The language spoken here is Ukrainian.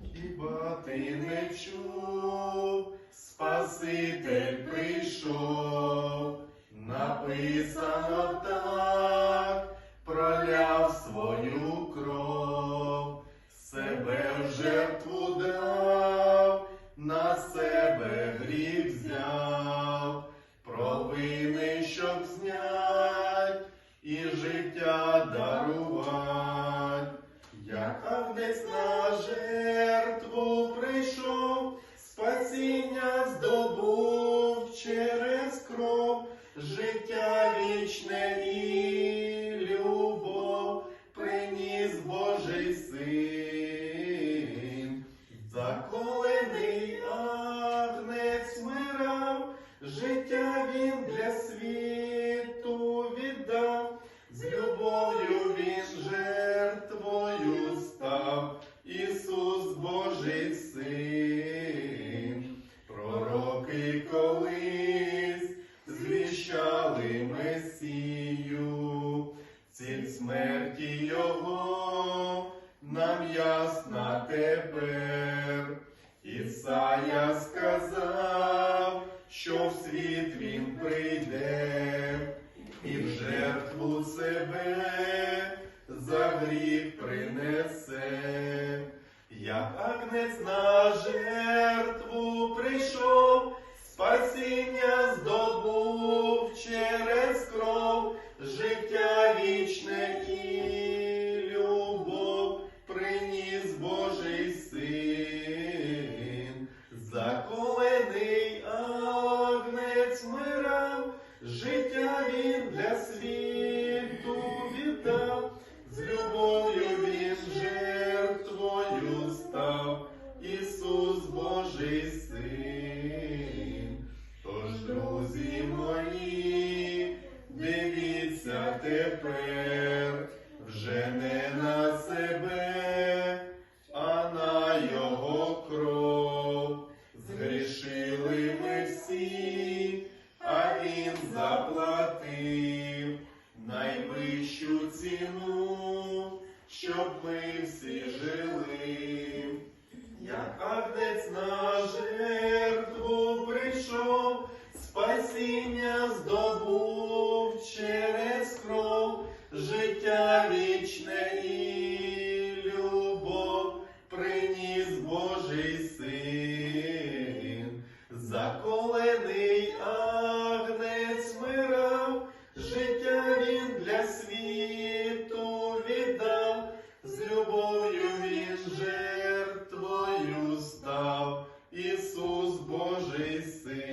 Хіба ти не чув, Спаситель прийшов, написано так, проляв свою кров, себе в жертву дав, на себе гріх взяв, провини, щоб знять. І життя агнець на жертву прийшов, спасіння здобув через кров, життя вічне і любов, приніс Божий син, заколений агнець мирав, життя він для світу пророки колись звіщали Месію, ціль смерті Його нам ясна тепер. Ісая сказав, що в світ він прийде і в жертву себе за гріх принесе, як агнець на вічне любов приніс Божий син, заколений агнець мирав, життя він для світу тепер вже не на себе, а на його кров. Згрішили ми всі, а він заплатив найвищу ціну, щоб ми всі жили. Як агнець на жертву життя вічне і любов приніс Божий син, заколений агнець мирав, життя він для світу віддав, з любов'ю він жертвою став, Ісус Божий син.